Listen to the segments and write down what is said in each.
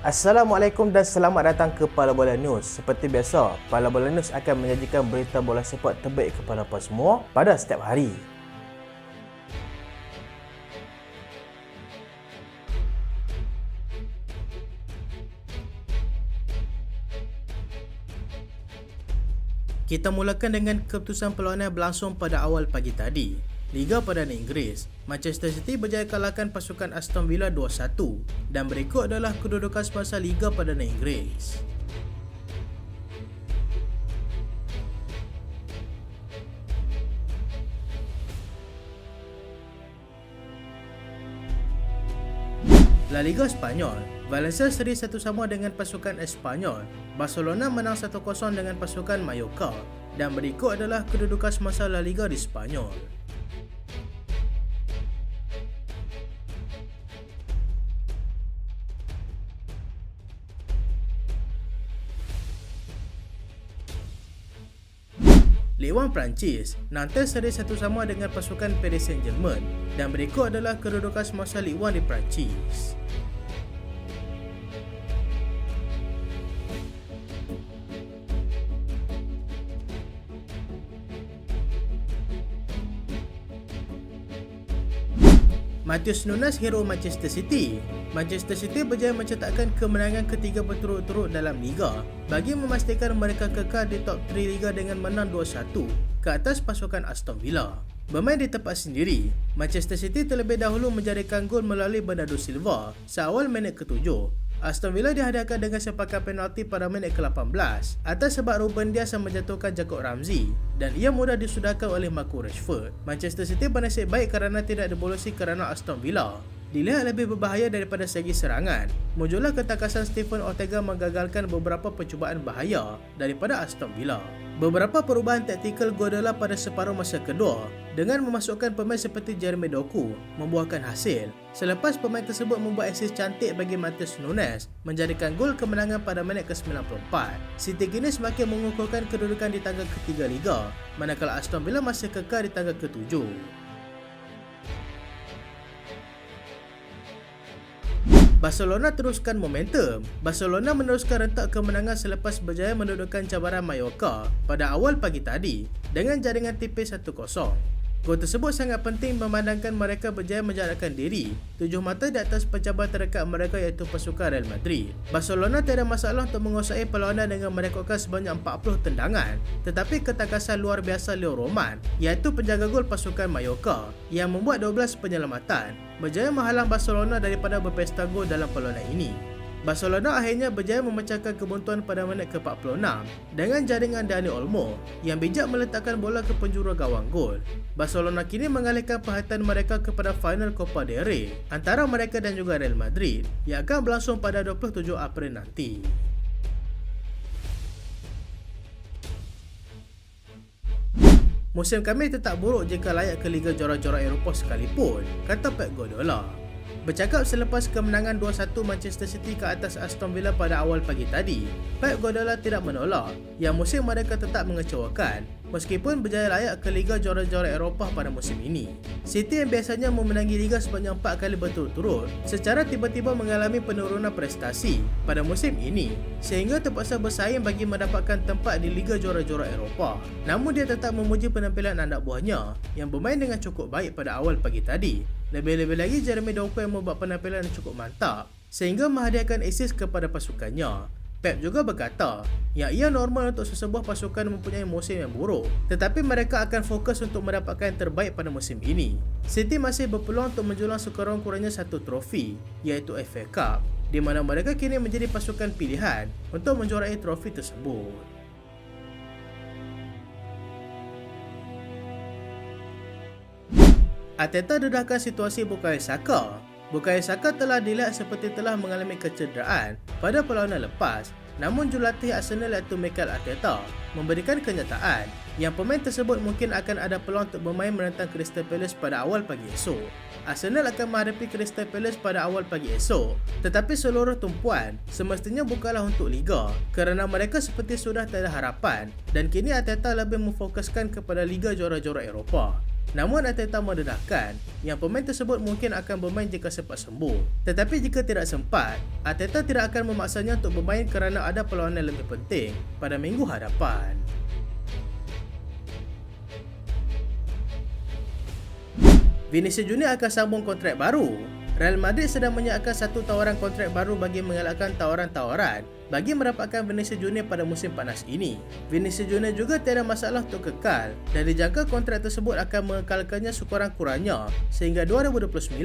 Assalamualaikum dan selamat datang ke Pala Bola News. Seperti biasa, Pala Bola News akan menyajikan berita bola sepak terbaik kepada anda semua pada setiap hari. Kita mulakan dengan keputusan perlawanan berlangsung pada awal pagi tadi. Liga Perdana Inggeris, Manchester City berjaya kalahkan pasukan Aston Villa 2-1 dan berikut adalah kedudukan semasa Liga Perdana Inggeris. La Liga Spanyol, Valencia seri satu sama dengan pasukan Espanyol. Barcelona menang 1-0 dengan pasukan Mallorca dan berikut adalah kedudukan semasa La Liga di Spanyol. Liwan Perancis, Nantes seri satu sama dengan pasukan Paris Saint-Germain dan berikut adalah kedudukan semasa Liwan di Perancis. Matheus Nunes hero Manchester City. Manchester City berjaya mencetakkan kemenangan ketiga berturut-turut dalam liga bagi memastikan mereka kekal di top 3 liga dengan menang 2-1 ke atas pasukan Aston Villa. Bermain di tempat sendiri, Manchester City terlebih dahulu menjadikan gol melalui Bernardo Silva seawal minit ke-7 Aston Villa dihadapkan dengan sepakan penalti pada minit ke-18 atas sebab Ruben Dias yang menjatuhkan Jacob Ramsey dan ia mudah disudahkan oleh Marco Rashford. Manchester City bernasib baik kerana tidak dibolosi kerana Aston Villa. Dilihat lebih berbahaya daripada segi serangan, muncullah ketakasan Stephen Ortega menggagalkan beberapa percubaan bahaya daripada Aston Villa. Beberapa perubahan taktikal Guardiola pada separuh masa kedua dengan memasukkan pemain seperti Jeremy Doku membuahkan hasil selepas pemain tersebut membuat asis cantik bagi Matheus Nunes menjadikan gol kemenangan pada minit ke-94. City kini semakin mengukuhkan kedudukan di tangga ketiga Liga manakala Aston Villa masih kekal di tangga ketujuh. Barcelona teruskan momentum. Barcelona meneruskan rentak kemenangan selepas berjaya mendudukkan cabaran Mallorca pada awal pagi tadi dengan jaringan tipis 1-0. Gol tersebut sangat penting memandangkan mereka berjaya menjarakkan diri tujuh mata di atas pencabar terdekat mereka iaitu pasukan Real Madrid. Barcelona tiada masalah untuk menguasai perlawanan dengan merekodkan sebanyak 40 tendangan tetapi ketakasan luar biasa Leo Roman iaitu penjaga gol pasukan Mallorca yang membuat 12 penyelamatan berjaya menghalang Barcelona daripada berpesta gol dalam perlawanan ini. Barcelona akhirnya berjaya memecahkan kebuntuan pada minit ke-46 dengan jaringan Dani Olmo yang bijak meletakkan bola ke penjuru gawang gol. Barcelona kini mengalihkan perhatian mereka kepada final Copa del Rey antara mereka dan juga Real Madrid yang akan berlangsung pada 27 April nanti. Musim kami tetap buruk jika layak ke Liga Juara-Juara Eropah sekalipun, kata Pep Guardiola. Bercakap selepas kemenangan 2-1 Manchester City ke atas Aston Villa pada awal pagi tadi, Pep Guardiola tidak menolak. Yang musim mereka tetap mengecewakan meskipun berjaya layak ke Liga Juara-Juara Eropah pada musim ini. City yang biasanya memenangi Liga sebanyak 4 kali berturut-turut secara tiba-tiba mengalami penurunan prestasi pada musim ini sehingga terpaksa bersaing bagi mendapatkan tempat di Liga Juara-Juara Eropah. Namun dia tetap memuji penampilan anak buahnya yang bermain dengan cukup baik pada awal pagi tadi lebih-lebih lagi Jeremy Doku yang membuat penampilan cukup mantap sehingga menghadiahkan assist kepada pasukannya. Pep juga berkata yang ia normal untuk sesebuah pasukan mempunyai musim yang buruk tetapi mereka akan fokus untuk mendapatkan yang terbaik pada musim ini. City masih berpeluang untuk menjulang sekurang-kurangnya satu trofi iaitu FA Cup di mana mereka kini menjadi pasukan pilihan untuk menjuarai trofi tersebut. Ateta dedahkan situasi Bukayo Saka. Bukayo Saka telah dilihat seperti telah mengalami kecederaan pada perlawanan lepas namun jurulatih Arsenal iaitu Mikel Arteta memberikan kenyataan yang pemain tersebut mungkin akan ada peluang untuk bermain menentang Crystal Palace pada awal pagi esok. Arsenal akan menghadapi Crystal Palace pada awal pagi esok tetapi seluruh tumpuan semestinya bukanlah untuk Liga kerana mereka seperti sudah tak ada harapan dan kini Arteta lebih memfokuskan kepada Liga Juara-Juara Eropah. Namun Arteta mendedahkan yang pemain tersebut mungkin akan bermain jika sempat sembuh. Tetapi jika tidak sempat, Arteta tidak akan memaksanya untuk bermain kerana ada perlawanan lebih penting pada minggu hadapan. Vinicius Junior akan sambung kontrak baru. Real Madrid sedang menyiapkan satu tawaran kontrak baru bagi mengelakkan tawaran-tawaran bagi mendapatkan Vinicius Junior pada musim panas ini. Vinicius Junior juga tiada masalah untuk kekal dan dijangka kontrak tersebut akan mengekalkannya sekurang-kurangnya sehingga 2029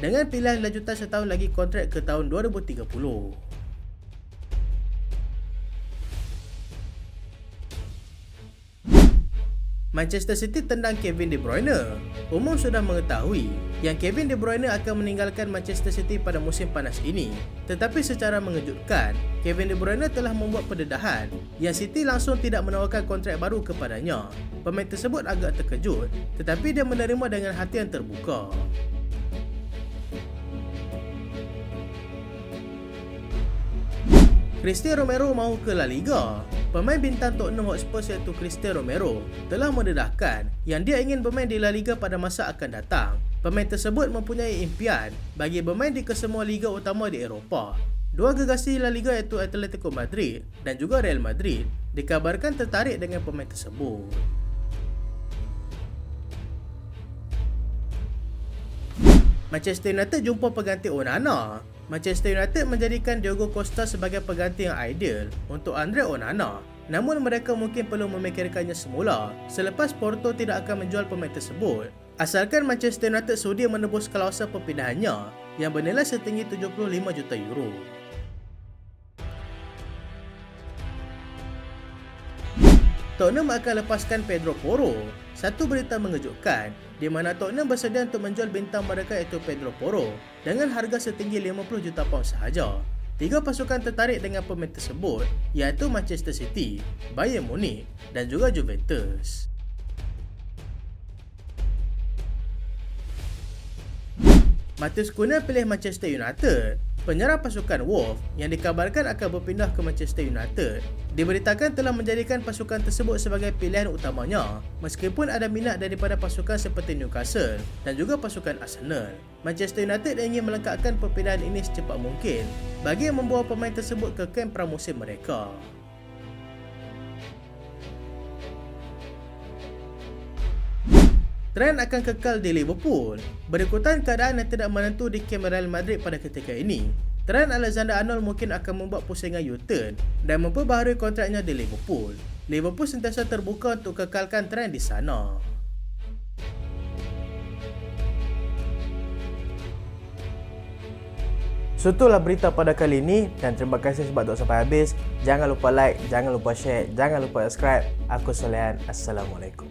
dengan pilihan lanjutan setahun lagi kontrak ke tahun 2030. Manchester City tendang Kevin De Bruyne. Umum sudah mengetahui yang Kevin De Bruyne akan meninggalkan Manchester City pada musim panas ini. Tetapi secara mengejutkan, Kevin De Bruyne telah membuat pendedahan yang City langsung tidak menawarkan kontrak baru kepadanya. Pemain tersebut agak terkejut tetapi dia menerima dengan hati yang terbuka. Cristiano Romero mahu ke La Liga. Pemain bintang Tottenham Hotspur iaitu Cristiano Romero telah mendedahkan yang dia ingin bermain di La Liga pada masa akan datang. Pemain tersebut mempunyai impian bagi bermain di kesemua liga utama di Eropah. Dua gegasi La Liga iaitu Atletico Madrid dan juga Real Madrid dikabarkan tertarik dengan pemain tersebut. Manchester United jumpa pengganti Onana Manchester United menjadikan Diogo Costa sebagai pengganti yang ideal untuk Andre Onana. Namun mereka mungkin perlu memikirkannya semula selepas Porto tidak akan menjual pemain tersebut. Asalkan Manchester United sudi menebus klausul perpindahannya yang bernilai setinggi 75 juta euro. Tottenham akan lepaskan Pedro Porro. Satu berita mengejutkan di mana Tottenham bersedia untuk menjual bintang mereka iaitu Pedro Porro dengan harga setinggi 50 juta pound sahaja. Tiga pasukan tertarik dengan pemain tersebut iaitu Manchester City, Bayern Munich dan juga Juventus. Matheus Cunha pilih Manchester United Penyerang pasukan Wolf yang dikabarkan akan berpindah ke Manchester United diberitakan telah menjadikan pasukan tersebut sebagai pilihan utamanya meskipun ada minat daripada pasukan seperti Newcastle dan juga pasukan Arsenal. Manchester United ingin melengkapkan perpindahan ini secepat mungkin bagi membawa pemain tersebut ke kem pramusim mereka. Trent akan kekal di Liverpool. Berikutan keadaan yang tidak menentu di kem Real Madrid pada ketika ini, Trent Alexander-Arnold mungkin akan membuat pusingan U-turn dan memperbaharui kontraknya di Liverpool. Liverpool sentiasa terbuka untuk kekalkan Trent di sana. So itulah berita pada kali ini dan terima kasih sebab tengok sampai habis. Jangan lupa like, jangan lupa share, jangan lupa subscribe. Aku Solehan. Assalamualaikum.